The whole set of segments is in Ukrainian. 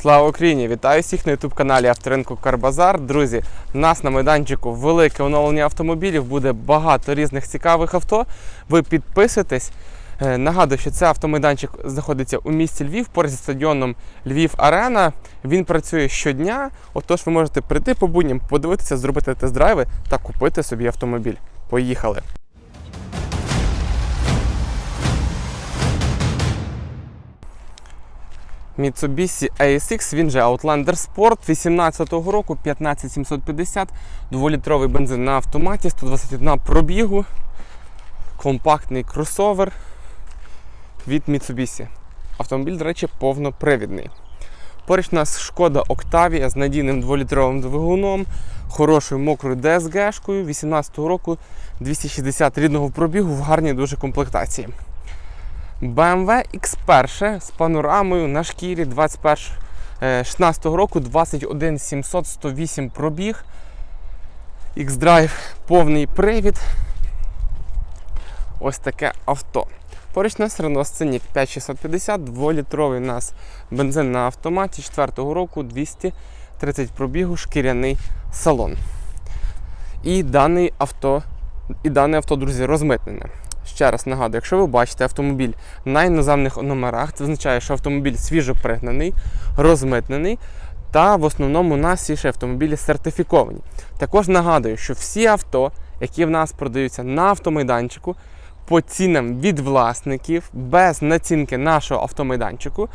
Слава Україні! Вітаю всіх на youtube каналі Авторинку Карбазар. Друзі, у нас на майданчику велике оновлення автомобілів, буде багато різних цікавих авто. Ви підписуйтесь. Е, Нагадую, що цей автомайданчик знаходиться у місті Львів поряд зі стадіоном Львів Арена. Він працює щодня. Отож, ви можете прийти по будням, подивитися, зробити тест-драйви та купити собі автомобіль. Поїхали! Mitsubishi ASX, він же Outlander Sport 18-го року, 15750, дволітровий бензин на автоматі, 121 пробігу, компактний кросовер від Mitsubishi. Автомобіль, до речі, повнопривідний. Поруч у нас шкода Octavia з надійним дволітровим двигуном, хорошою мокрою DSG-шкою 18-го року, 260 рідного пробігу в гарній дуже комплектації. BMW X1 з панорамою на шкірі 21 е, 16 року 21 700 108 пробіг. X-Drive повний привід. Ось таке авто. Поруч у нас Renault Scenic 5650, 2-літровий у нас бензин на автоматі 4 року 230 пробігу, шкіряний салон. І даний авто, і дане авто, друзі, розмитнене. Ще раз нагадую, якщо ви бачите автомобіль на іноземних номерах, це означає, що автомобіль свіжо пригнаний, розмитнений. Та в основному у нас всі ще автомобілі сертифіковані. Також нагадую, що всі авто, які в нас продаються на автомайданчику, по цінам від власників, без націнки нашого автомайданчику,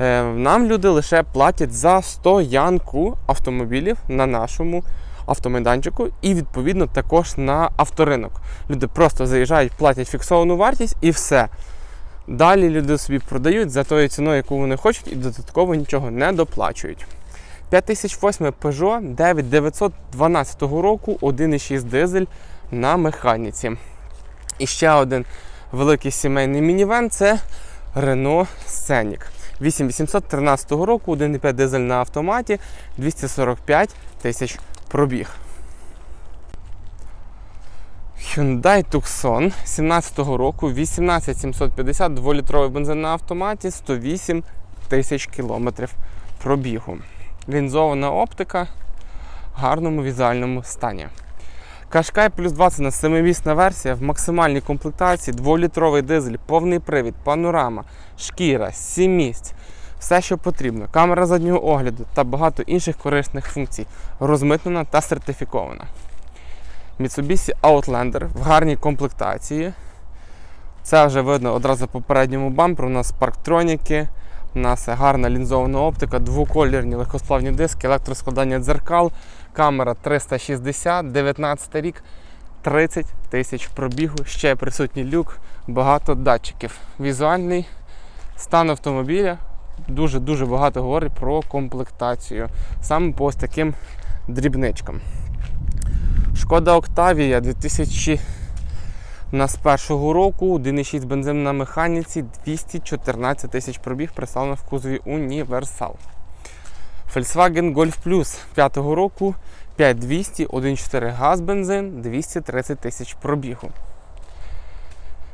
е, нам люди лише платять за стоянку автомобілів на нашому автомайданчику і відповідно також на авторинок. Люди просто заїжджають, платять фіксовану вартість і все. Далі люди собі продають за тою ціною, яку вони хочуть, і додатково нічого не доплачують. 5008 Peugeot 9912 року, 1,6 дизель на механіці. І ще один великий сімейний мінівен це Renault Scenic. 8813 року, 1,5 дизель на автоматі, 245 тисяч пробіг. Hyundai Tucson 17 року, 18750, 2-літровий бензин на автоматі, 108 тисяч кілометрів пробігу. Лінзована оптика в гарному візуальному стані. Кашкай плюс 20 на 7-місна версія в максимальній комплектації, 2-літровий дизель, повний привід, панорама, шкіра, 7 місць. Все, що потрібно, камера заднього огляду та багато інших корисних функцій, розмитнена та сертифікована. Mitsubishi Outlander в гарній комплектації. Це вже видно одразу по передньому бамперу. У нас парктроніки, у нас гарна лінзована оптика, двоколірні легкосплавні диски, електроскладання дзеркал, камера 360, 19 рік, 30 тисяч пробігу, ще присутній люк, багато датчиків. Візуальний стан автомобіля дуже-дуже багато говорить про комплектацію. Саме по ось таким дрібничкам. Шкода Octavia 2000 на з першого року, 1,6 бензин на механіці, 214 тисяч пробіг, представлено в кузові Універсал. Volkswagen Golf Plus 5 року, 5200, 1,4 газ бензин, 230 тисяч пробігу.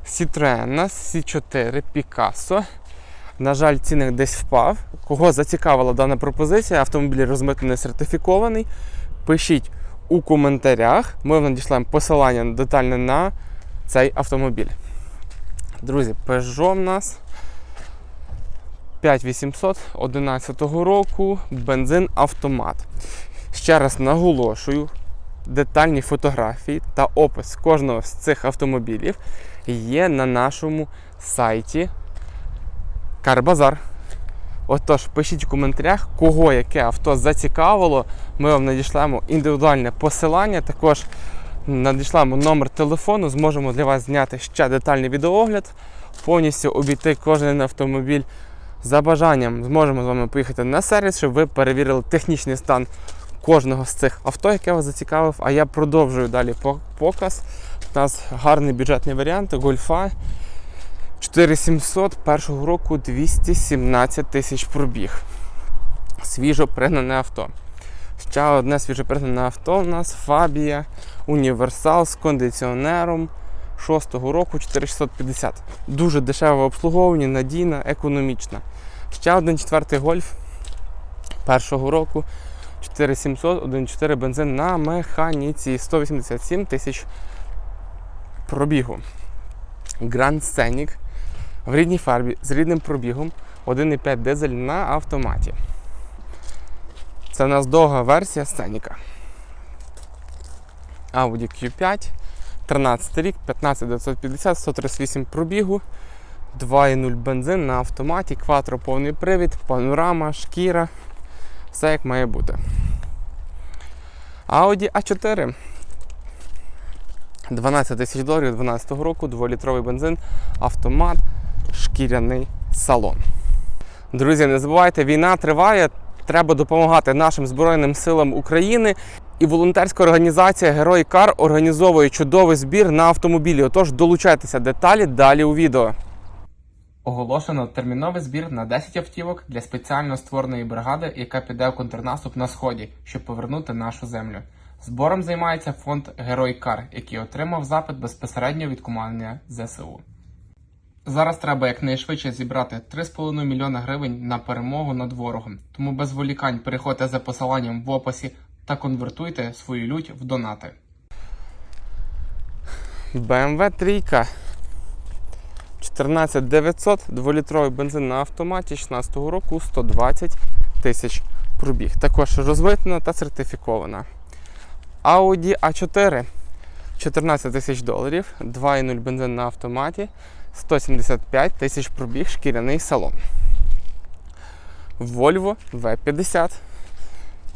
Citroen C4 Picasso. На жаль, цінник десь впав. Кого зацікавила дана пропозиція, автомобіль розмитнений сертифікований. Пишіть у коментарях. Ми вам надішлемо посилання детальне на цей автомобіль. Друзі, Peugeot в нас 5800 11 року, бензин автомат. Ще раз наголошую, детальні фотографії та опис кожного з цих автомобілів є на нашому сайті Карбазар. Отож, пишіть в коментарях, кого яке авто зацікавило. Ми вам надішлемо індивідуальне посилання. Також надішлемо номер телефону, зможемо для вас зняти ще детальний відеоогляд, повністю обійти кожен автомобіль. За бажанням зможемо з вами поїхати на сервіс, щоб ви перевірили технічний стан кожного з цих авто, яке вас зацікавив. А я продовжую далі показ. У нас гарний бюджетний варіант, гольфа. 4700 першого року 217 тисяч пробіг. Свіжо пригнане авто. Ще одне свіжо пригнане авто у нас Фабія Універсал з кондиціонером 6 року 4650. Дуже дешеве обслуговування, надійна, економічна. Ще один четвертий гольф першого року 4700, 1.4 бензин на механіці, 187 тисяч пробігу. Grand Scenic в рідній фарбі з рідним пробігом 1,5 дизель на автоматі. Це в нас довга версія Сценіка. Audi Q5, 13 рік, 15950, 138 пробігу, 2,0 бензин на автоматі, кватро повний привід, панорама, шкіра. Все як має бути. Audi A4. 12 тисяч доларів 12 року, 2-літровий бензин, автомат, шкіряний салон. Друзі, не забувайте, війна триває. Треба допомагати нашим Збройним силам України. І волонтерська організація Герой Кар організовує чудовий збір на автомобілі. Отож, долучайтеся деталі далі у відео. Оголошено терміновий збір на 10 автівок для спеціально створеної бригади, яка піде у контрнаступ на сході, щоб повернути нашу землю. Збором займається фонд Герой Кар, який отримав запит безпосередньо від командування ЗСУ. Зараз треба якнайшвидше зібрати 3,5 мільйона гривень на перемогу над ворогом. Тому без волікань переходьте за посиланням в описі та конвертуйте свою лють в донати. BMW 3 14900, 2-літровий бензин на автоматі 16 року, 120 тисяч пробіг. Також розмитнена та сертифікована. Audi A4 14 тисяч доларів, 2,0 бензин на автоматі, 175 тисяч пробіг, шкіряний салон. Volvo V50.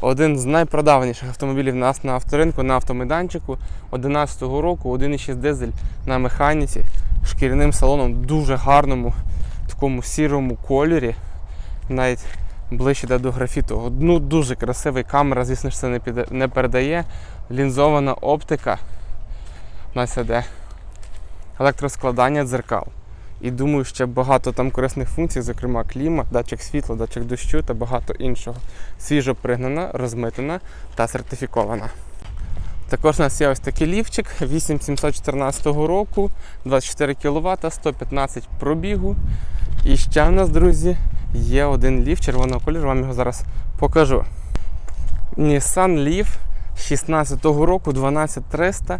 Один з найпродаваніших автомобілів у нас на авторинку, на автомайданчику 11 року, 1,6 дизель на механіці, шкіряним салоном дуже гарному такому сірому кольорі. Навіть ближче йде до графіту. Ну, дуже красивий камера, звісно ж, це не, піде, не передає. Лінзована оптика. У нас іде електроскладання дзеркал. І думаю, ще багато там корисних функцій, зокрема клімат, датчик світла, датчик дощу та багато іншого. Свіжо пригнана, розмитена та сертифікована. Також у нас є ось такий лівчик 8714 року, 24 кВт, 115 пробігу. І ще в нас, друзі, є один лів червоного кольору, вам його зараз покажу. Nissan Leaf 16 року, 12300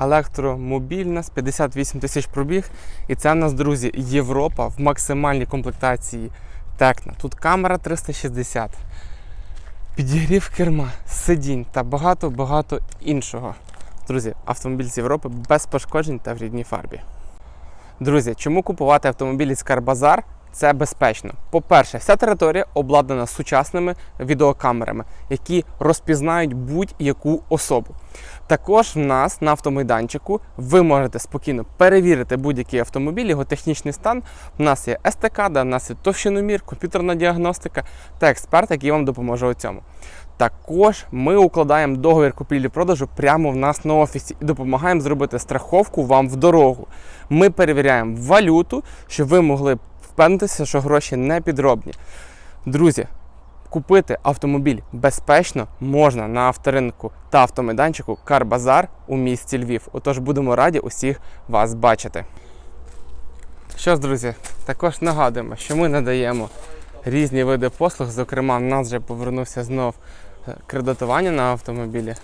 електромобільна з 58 тисяч пробіг. І це в нас, друзі, Європа в максимальній комплектації Текна. Тут камера 360, підігрів керма, сидінь та багато-багато іншого. Друзі, автомобіль з Європи без пошкоджень та в рідній фарбі. Друзі, чому купувати автомобілі з Карбазар? Це безпечно. По-перше, вся територія обладнана сучасними відеокамерами, які розпізнають будь-яку особу. Також в нас на автомайданчику ви можете спокійно перевірити будь-який автомобіль, його технічний стан. У нас є естакада, у нас є товщиномір, комп'ютерна діагностика та експерт, який вам допоможе у цьому. Також ми укладаємо договір купівлі-продажу прямо в нас на офісі і допомагаємо зробити страховку вам в дорогу. Ми перевіряємо валюту, щоб ви могли впевнитися, що гроші не підробні. Друзі, купити автомобіль безпечно можна на авторинку та автомайданчику Карбазар у місті Львів. Отож будемо раді усіх вас бачити. Що ж, друзі, також нагадуємо, що ми надаємо різні види послуг. Зокрема, в нас вже повернувся знов е, кредитування на автомобілі.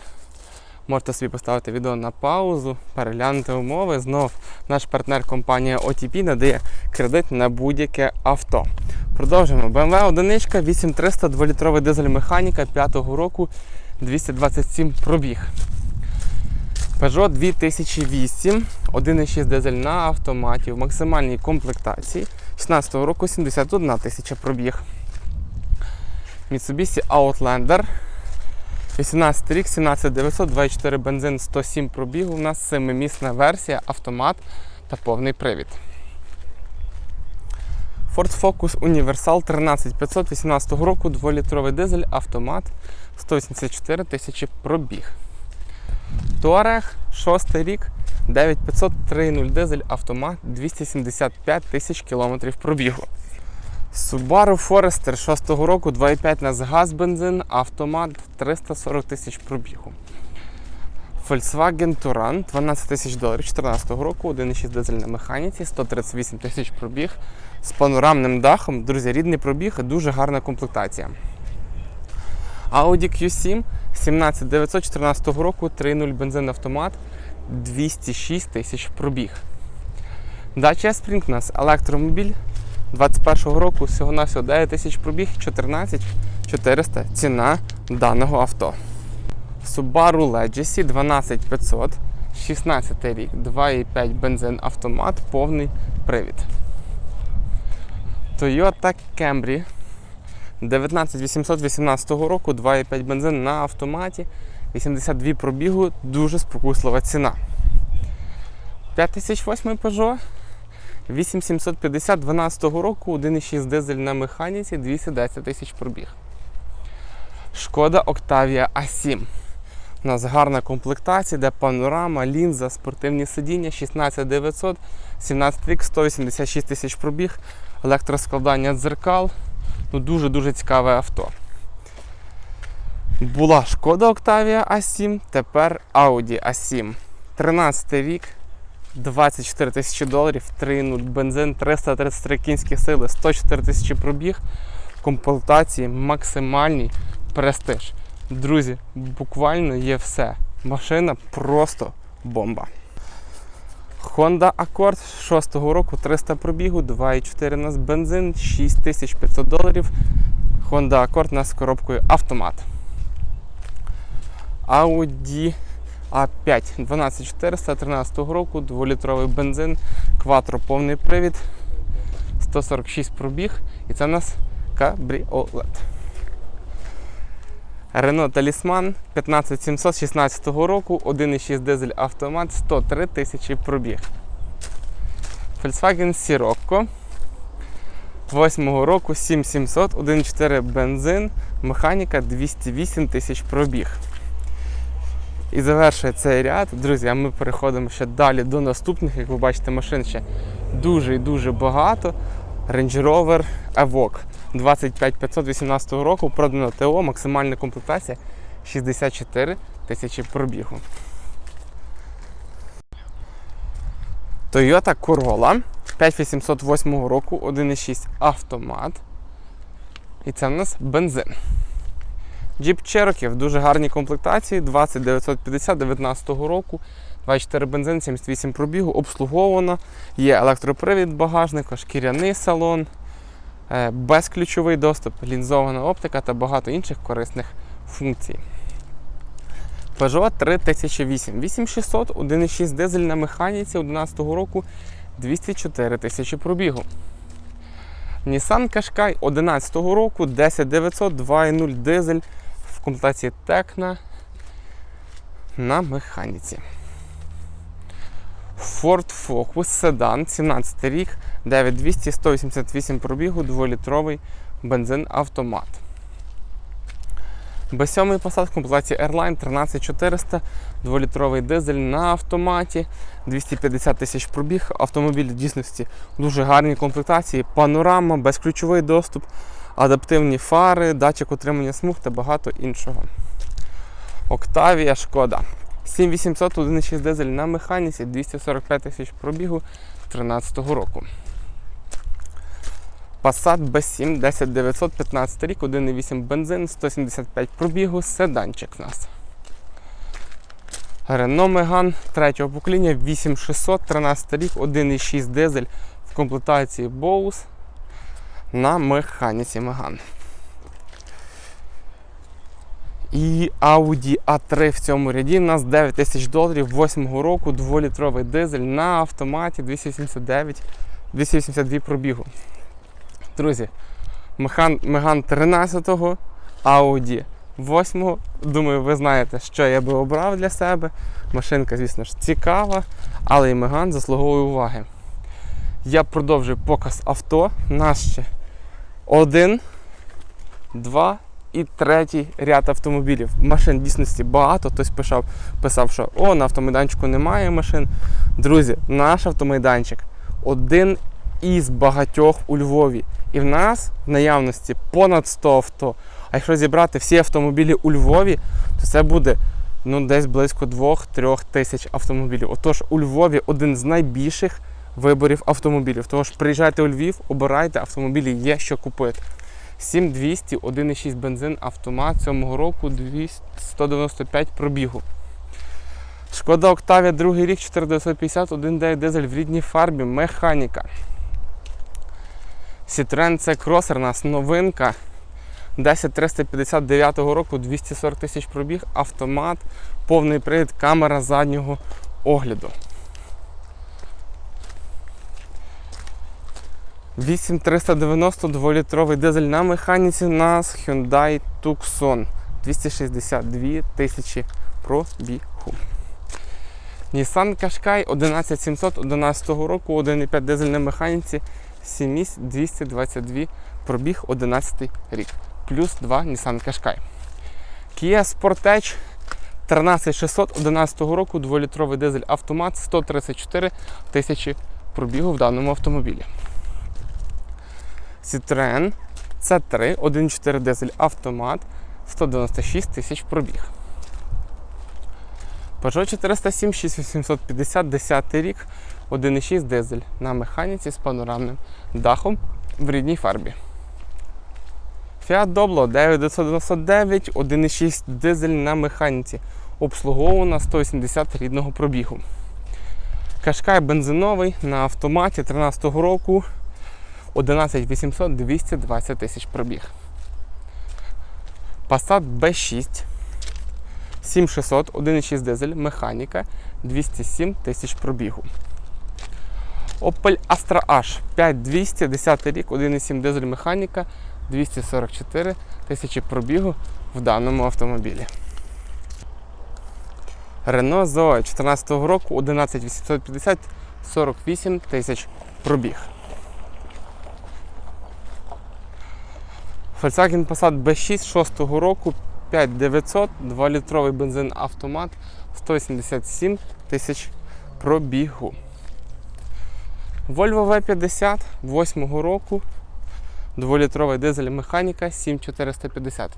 Можете собі поставити відео на паузу, переглянути умови. Знов наш партнер компанія OTP надає кредит на будь-яке авто. Продовжуємо. BMW 1 8300 2-літровий дизель механіка 5-го року 227 пробіг. Peugeot 2008, 1,6 дизель на автоматі в максимальній комплектації. 16 року 71 тисяча пробіг. Mitsubishi Outlander 18 рік, 17900, 24 бензин, 107 пробігу. У нас 7-місна версія, автомат та повний привід. Ford Focus Universal 13500 18 року, 2-літровий дизель, автомат, 184 тисячі пробіг. Touareg 6 рік, 9500 3.0 дизель, автомат, 275 тисяч кілометрів пробігу. Subaru Forester 6 року, 2,5 на газ бензин, автомат 340 тисяч пробігу. Volkswagen Touran 12 тисяч доларів 14 року, 1,6 дизель на механіці, 138 тисяч пробіг з панорамним дахом. Друзі, рідний пробіг, дуже гарна комплектація. Audi Q7 17914 року, 3.0 бензин автомат, 206 тисяч пробіг. Dacia Spring у нас електромобіль 21 року, всього-навсього 9 тисяч пробіг, 14 400 ціна даного авто. Subaru Legacy 12500, 16 рік, 2,5 бензин автомат, повний привід. Toyota Camry 19818 року, 2,5 бензин на автоматі, 82 пробігу, дуже спокуслива ціна. 5008 Peugeot 8750 12 року, 1,6 дизель на механіці, 210 тисяч пробіг. Шкода Octavia A7. У нас гарна комплектація, де панорама, лінза, спортивні сидіння, 16900, 17 рік, 186 тисяч пробіг, електроскладання дзеркал. Ну, Дуже-дуже цікаве авто. Була шкода Octavia A7, тепер Audi A7. 13 рік, 24 тисячі доларів, 3.0 бензин, 333 кінські сили, 104 тисячі пробіг, комплектації максимальний престиж. Друзі, буквально є все. Машина просто бомба. Honda Accord 6-го року 300 пробігу, 2,4 у нас бензин, 6500 доларів. Honda Accord нас з коробкою автомат. Audi A5 12400 13 року, 2-літровий бензин, кватро повний привід, 146 пробіг. І це у нас кабріолет. Renault Talisman 15700 16 року, 1,6 дизель автомат, 103 тисячі пробіг. Volkswagen Sirocco 8 року 7700, 1,4 бензин, механіка 208 тисяч пробіг. І завершує цей ряд, друзі, а ми переходимо ще далі до наступних. Як ви бачите, машин ще дуже і дуже багато. Range Rover Evoque 25518 року, продано ТО, максимальна комплектація 64 тисячі пробігу. Toyota Corolla 5808 року, 1,6 автомат. І це в нас бензин. Jeep Cherokee в дуже гарній комплектації 20950 19 року. 24 бензин, 78 пробігу, обслуговано. Є електропривід багажника, шкіряний салон, е, безключовий доступ, лінзована оптика та багато інших корисних функцій. Peugeot 3008, 8600, 1,6 дизель на механіці 11 року, 204 тисячі пробігу. Nissan Qashqai 11 року, 10900, 2,0 дизель комплектації Tecna на механіці. Ford Focus Sedan, 17 рік, 9200, 188 пробігу, 2-літровий бензин автомат. Б7 Passat в комплектації Airline 13400, 2-літровий дизель на автоматі, 250 тисяч пробіг. Автомобіль в дійсності дуже гарній комплектації, панорама, безключовий доступ, адаптивні фари, датчик утримання смуг та багато іншого. Octavia Шкода. 7800 1,6 дизель на механіці, 245 тисяч пробігу 2013 року. Passat B7 10900 15 рік, 1,8 бензин, 175 пробігу, седанчик у нас. Renault Megane третього покоління 8600 13 рік, 1,6 дизель в комплектації Bose на механіці Megane. І Audi A3 в цьому ряді у нас 9 тисяч доларів 8-го року, 2-літровий дизель на автоматі 289, 282 пробігу. Друзі, Меган 13-го, Audi 8-го. Думаю, ви знаєте, що я би обрав для себе. Машинка, звісно ж, цікава, але і Меган заслуговує уваги. Я продовжую показ авто. Нас ще один, два і третій ряд автомобілів. Машин дійсності багато. Хтось писав, писав, що о, на автомайданчику немає машин. Друзі, наш автомайданчик один із багатьох у Львові. І в нас в наявності понад 100 авто. А якщо зібрати всі автомобілі у Львові, то це буде ну, десь близько 2-3 тисяч автомобілів. Отож, у Львові один з найбільших виборів автомобілів. Тож приїжджайте у Львів, обирайте автомобілі, є що купити. 7200, 1,6 бензин, автомат 7 року 200, 195 пробігу. Шкода Октавія, другий рік, 4950, 1,9 дизель в рідній фарбі, механіка. Citroen C Crosser у нас новинка. 10359 року, 240 тисяч пробіг, автомат, повний привід, камера заднього огляду. 8390 2-літровий дизель на механіці у нас Hyundai Tucson 262 тисячі пробігу. Nissan Qashqai 11700 11 року, 1,5 дизель на механіці, 7 місць 222 пробіг 11 рік. Плюс 2 Nissan Qashqai. Kia Sportage 13600 11 року, 2-літровий дизель автомат, 134 тисячі пробігу в даному автомобілі. Citroen C3 1.4 дизель автомат 196 тисяч пробіг. Peugeot 407 6850 10 рік 1.6 дизель на механіці з панорамним дахом в рідній фарбі. Fiat Doblo 9999 1.6 дизель на механіці. Обслуговувана 180 рідного пробігу. Кашкай бензиновий на автоматі 13 року 11800 220 тисяч пробіг. Passat B6 7600 1,6 дизель, механіка 207 тисяч пробігу. Opel Astra H 5200 10 рік, 1,7 дизель механіка 244 тисячі пробігу в даному автомобілі. Renault Zoe 14 року 11850 48 тисяч пробіг. Volkswagen Passat B6 6 року 5900, 2-літровий бензин автомат 187 тисяч пробігу. Volvo V50 8 року, 2-літровий дизель механіка 7450,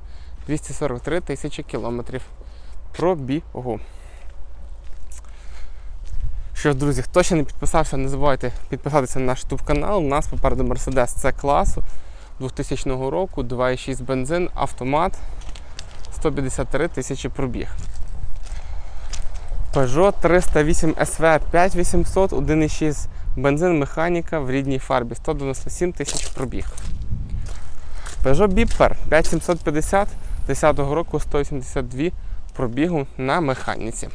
243 тисячі кілометрів пробігу. Що ж, друзі, хто ще не підписався, не забувайте підписатися на наш YouTube канал. У нас попереду Mercedes C класу 2000 року, 2,6 бензин, автомат, 153 тисячі пробіг. Peugeot 308 SV 5800, 1,6 бензин, механіка в рідній фарбі, 197 тисяч пробіг. Peugeot Bipper 5750 10 року 182 пробігу на механіці.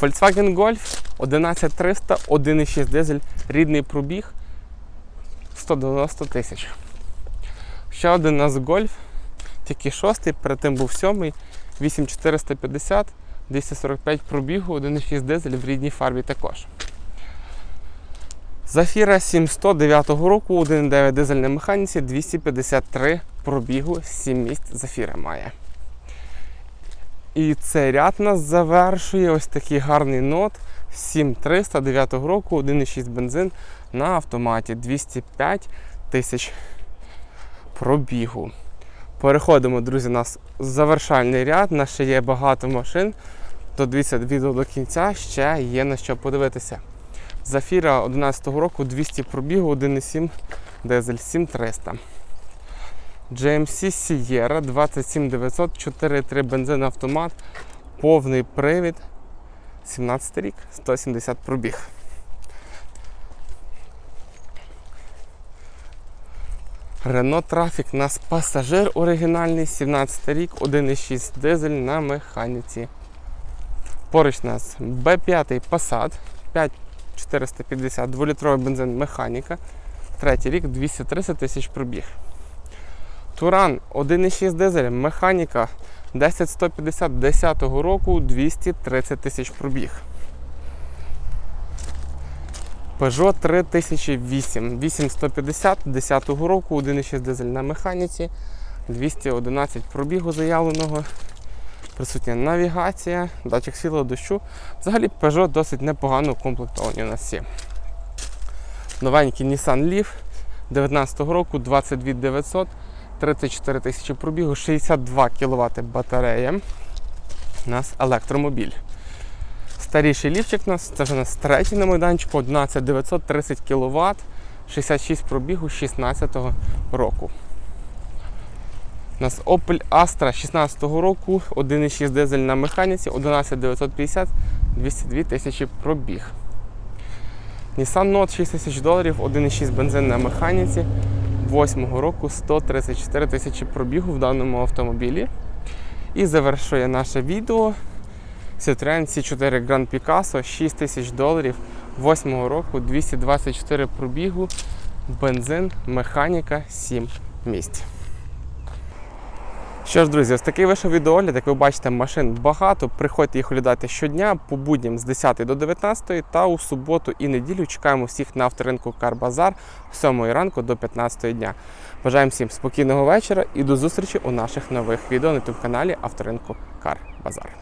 Volkswagen Golf 11300, 1,6 дизель, рідний пробіг 190 тисяч. Ще один у нас Golf, тільки шостий, перед тим був сьомий, 8450, 245 пробігу, 1,6 дизель в рідній фарбі також. Зафіра 700 9 року, 1,9 дизель на механіці, 253 пробігу, 7 місць зафіра має. І цей ряд нас завершує ось такий гарний нот 7300 9 року, 1,6 бензин на автоматі 205 тисяч пробігу. Переходимо, друзі, у нас завершальний ряд. У нас ще є багато машин. Додивіться відео до кінця, ще є на що подивитися. Зафіра 11 року 200 пробігу, 1,7 дизель 7300. GMC Sierra 27900, 4,3 бензин автомат, повний привід, 17 рік, 170 пробіг. Renault Traffic у нас пасажир оригінальний, 17 рік, 1,6 дизель на механіці. Поруч у нас B5 Passat 5450, 2-літровий бензин механіка. Третій рік 230 тисяч пробіг. Туран 1,6 дизель, механіка 10150 10 року 230 тисяч пробіг. Peugeot 3008 8150 10 року, 1,6 дизель на механіці, 211 пробігу заявленого, присутня навігація, датчик світлого дощу. Взагалі Peugeot досить непогано укомплектовані у нас є. Новенький Nissan Leaf 19 року, 22 900, 34 тисячі пробігу, 62 кВт батарея. У нас електромобіль. Старіший лівчик у нас, це вже у нас третій на майданчику, 11930 кВт, 66 пробігу 16 року. У нас Opel Astra 16 року, 1,6 дизель на механіці, 11950, 202 тисячі пробіг. Nissan Note 6 тисяч доларів, 1,6 бензин на механіці, 8 року 134 тисячі пробігу в даному автомобілі. І завершує наше відео Citroen C4 Grand Picasso 6 тисяч доларів, 8 року 224 пробігу, бензин, механіка 7 місць. Що ж, друзі, ось такий вийшов відеогляд. Як ви бачите, машин багато. Приходьте їх оглядати щодня по будням з 10 до 19 та у суботу і неділю чекаємо всіх на авторинку Карбазар з 7 ранку до 15 дня. Бажаємо всім спокійного вечора і до зустрічі у наших нових відео на youtube каналі Авторинку Карбазар.